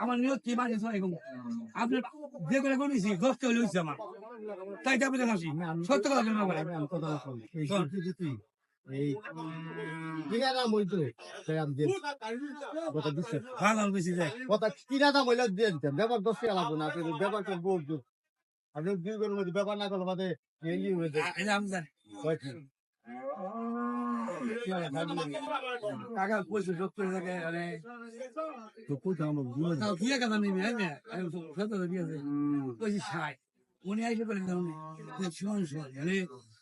আমার নিয়ত কি মানে আপনি যে করে করেছি হলে হয়েছে আমার তাই তো আপনাদের হাসি সত্য কথা কেন বলে ভালো বেশি যায় ব্যাপার না করলে বাদে এই হয়ে যায়। এই যে আমি জানি। কাকা পয়সা যোগ করে থাকে মানে তাও বিয়ে কথা নেই হ্যাঁ আমি সত্য বিয়ে আছে পয়সা সাই উনি আইসে করে দাও শোন শোন মানে তো কথা এই হ্যাঁ কি অনেক তাই তো আসি ভালো লাগে দেখে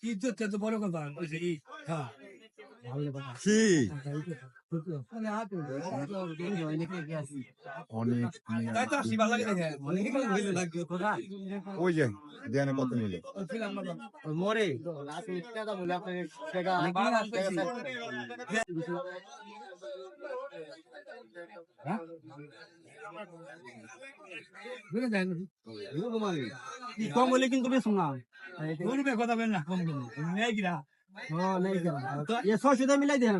অনেক ভালো লাগে কথা ওই যে দেয়ানে কত নিল মরে। কম হলে কিন্তু বেশ না গরুবে কথা বলেন না কম নেই কিনা হ্যাঁ টাকা মিলাই দেন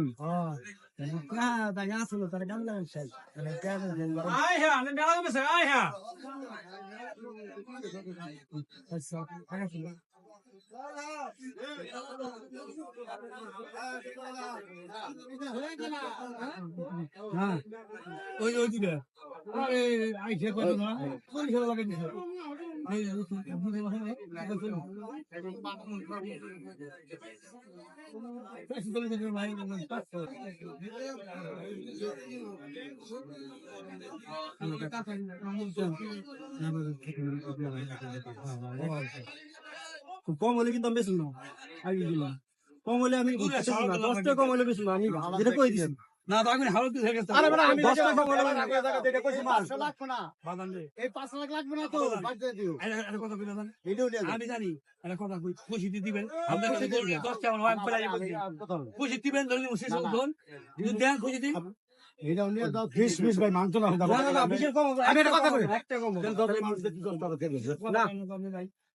না আসলো তার গান লাগান শেষ। আয় হ্যাঁ আমি আয় হ্যাঁ। হ্যাঁ ওই ওই দিকে আরে আই সে কত না কোন খেলা লাগে দিছে বুঝে কম হলে কিন্তু আমি বেশি না আগে দিলাম কম হলে আমি দশ টাকা কম হলে বেশি না আমি যেটা কই দিয়েন না তো আমি হালত আরে বেটা, আমি দশ দশ টাকা টাকা কম কম হলে আমি যেটা কইছি মাল। দে। এই পাঁচ লাখ লাগবে না তো বাদ দিয়ে দিও। এটা এটা কথা বলে দেন এটাও নিয়ে আমি জানি এটা কথা কই খুশি দিবেন। আপনার কাছে বলবেন দশ টাকা আমার ওয়াইফ ফেলাই বলছি। কথা বলো। খুশি দিবেন ধরে নিব শেষ ধন যদি দেন খুশি দিন। এটাও নিয়ে যাও। বিশ বিশ ভাই মানতো না না, না, না, কম আমি একটা কথা কই। একটা কম না।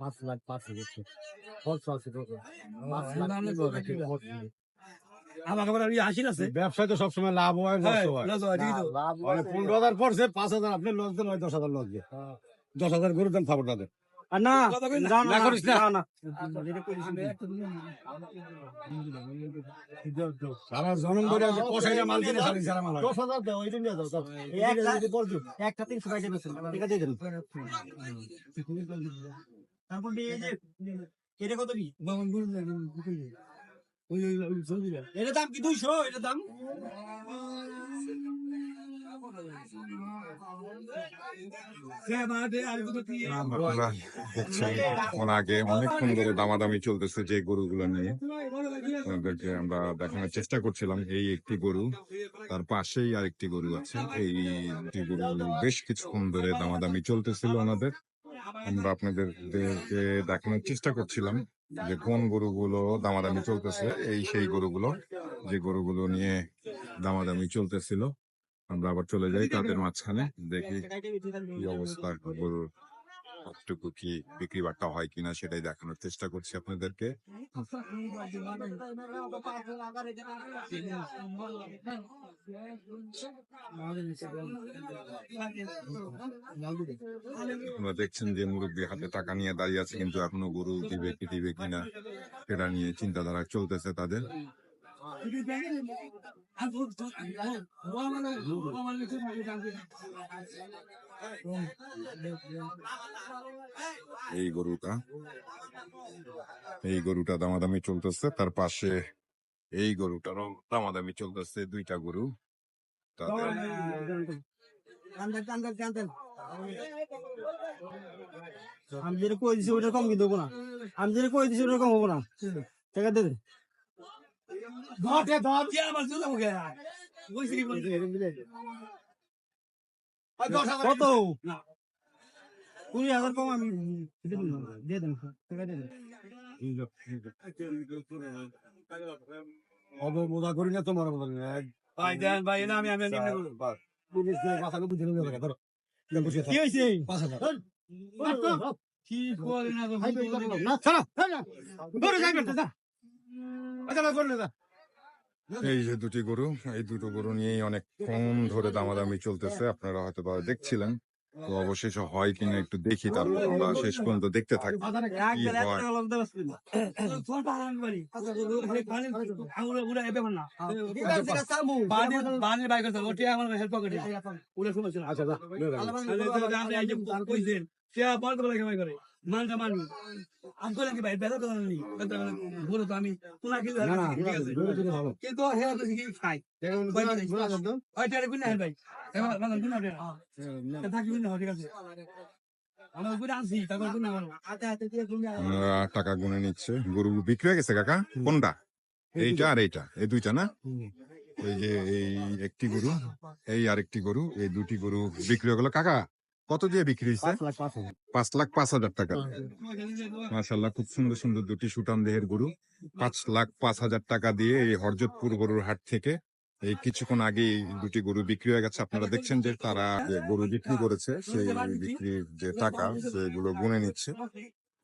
পাঁচ লাখ পাঁচ হাজার খরচ আছে পাঁচ লাখ আবার আছে। ব্যবসায় তো সবসময় লাভ হয় লস হ্যাঁ, হয় হয়, মানে পনেরো হাজার পড়ছে পাঁচ হাজার আপনি লস দেন হয় দশ হাজার লস দিয়ে। দশ হাজার গরু দেন। তাদের না না। না, না না, করিস না। না, না। সারা জনম ধরে কষাইরা মাল কিনে সারি সারা মাল দশ হাজার দাও, ওইটা নিয়ে যাও, একটা তিনশো টাকা এটা দিয়ে দেন। তারপর এই যে, এটা কত কি? দাম কি দুইশো দাম অনেকক্ষণ ধরে দামাদামি চলতেছে যে গরুগুলো নিয়ে আমরা দেখানোর চেষ্টা করছিলাম এই একটি গরু তার পাশেই আরেকটি গরু আছে এই গরু বেশ কিছুক্ষণ ধরে দামাদামি চলতেছিল ওনাদের আমরা আপনাদেরকে দেখানোর চেষ্টা করছিলাম যে কোন গরুগুলো দামাদামি চলতেছে। এই সেই গরুগুলো, যে গরুগুলো নিয়ে দামাদামি চলতেছিল। আমরা আবার চলে যাই তাদের মাঝখানে, দেখি কি অবস্থা গরুর কতটুকু কি বিক্রি বাট্টা হয় কিনা সেটাই দেখানোর চেষ্টা করছি আপনাদেরকে। দেখছেন যে মুরব্বী হাতে টাকা নিয়ে দাঁড়িয়ে আছে, কিন্তু এখনও গরু দিবে কি দিবে কিনা সেটা নিয়ে চিন্তাধারা চলতেছে তাদের। এই গরুটা এই গরুটা দামাদামি চলতেছে তার পাশে এই গরুটারও দামাদামি চলতেছে দুইটা গরু তাদের আমি যেটা কই দিছি ওটা কম কিন্তু না আমি যেটা কই দিছি ওটা কম হব না টাকা দে দে। ধর ধর দিয়ে আমার জুতা মুখে বুঝলি কি বলছি? আর দশ হাজার কত না। কুড়ি হাজার কম আমি দিয়ে দেন দেন অবমোদা করি না তোমার মতন ভাই দেন ভাই না আমি আমি করব। মাথাকে বুঝে নেবে ধরো কি হয়েছে পাঁচ হাজার কি করে না। না ছাড়া ধরে যাই যা আচ্ছা করলে এই যে দুটি গরু এই দুটো গরু নিয়েই অনেকক্ষণ ধরে দামাদামি চলতেছে। আপনারা হয়তো বা দেখছিলেন। তো অবশেষে হয় কিনা একটু দেখি তারপর আমরা শেষ পর্যন্ত দেখতে থাকি কি হয়? তোর টাকা আমি পারি। বানি- আঙুলে উড়ে এ ব্যাপার না। বানি- বানির বাইক আছে, ওটি আমার help করে। উড়ে সমস্যা না। আচ্ছা মানটা মানি। ভাই, কথা নেই। বলে তো আমি, তোলা কিন্তু কিন্তু কি খাই। ওই ভাই। হবে। থাকি ঠিক আছে। টাকা গুনে নিচ্ছে। গরু বিক্রি হয়ে গেছে কাকা? কোনটা? এইটা আর এইটা? এই দুইটা না? এই যে এই একটি গরু এই আরেকটি গরু এই দুটি গরু বিক্রি হয়ে গেল। কাকা কত দিয়ে বিক্রি হয়েছে পাঁচ লাখ পাঁচ হাজার। টাকা। মাশাল্লাহ খুব সুন্দর সুন্দর দুটি সুটান দেহের গরু। পাঁচ লাখ পাঁচ হাজার টাকা দিয়ে এই হরজতপুর গরুর হাট থেকে এই কিছুক্ষণ আগে দুটি গরু বিক্রি হয়ে গেছে। আপনারা দেখছেন যে তারা গরু বিক্রি করেছে সেই বিক্রির যে টাকা সেগুলো গুনে নিচ্ছে।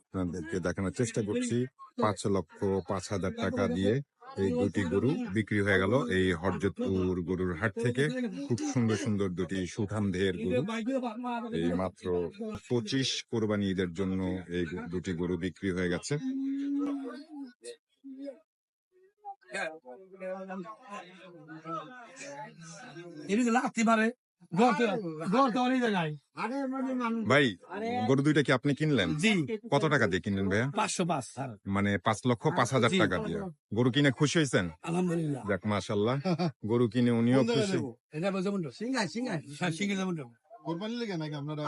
আপনাদেরকে দেখানোর চেষ্টা করছি পাঁচ লক্ষ পাঁচ হাজার টাকা দিয়ে এই দুটি গরু বিক্রি হয়ে গেল। এই হরজতপুর গরুর হাট থেকে খুব সুন্দর সুন্দর দুটি সুঠাম দেহের গরু। এই মাত্র পঁচিশ কোরবানি ঈদের জন্য এই দুটি গরু বিক্রি হয়ে গেছে। এদিকে লাগতে পারে মানে মানুষ ভাই গরু দুইটা কি আপনি কিনলেন? জি। কত টাকা দিয়ে কিনলেন ভাইয়া? পাঁচশো পাঁচ মানে পাঁচ লক্ষ পাঁচ হাজার টাকা দিয়ে। গরু কিনে খুশি হয়েছেন? আলহামদুলিল্লাহ। যাক মাশাল্লাহ গরু কিনে উনিও খুশি। এটা যেমন সিঙ্গাই সিঙ্গাই সিঙ্গাই কোরবানি লেগে নাকি আপনারা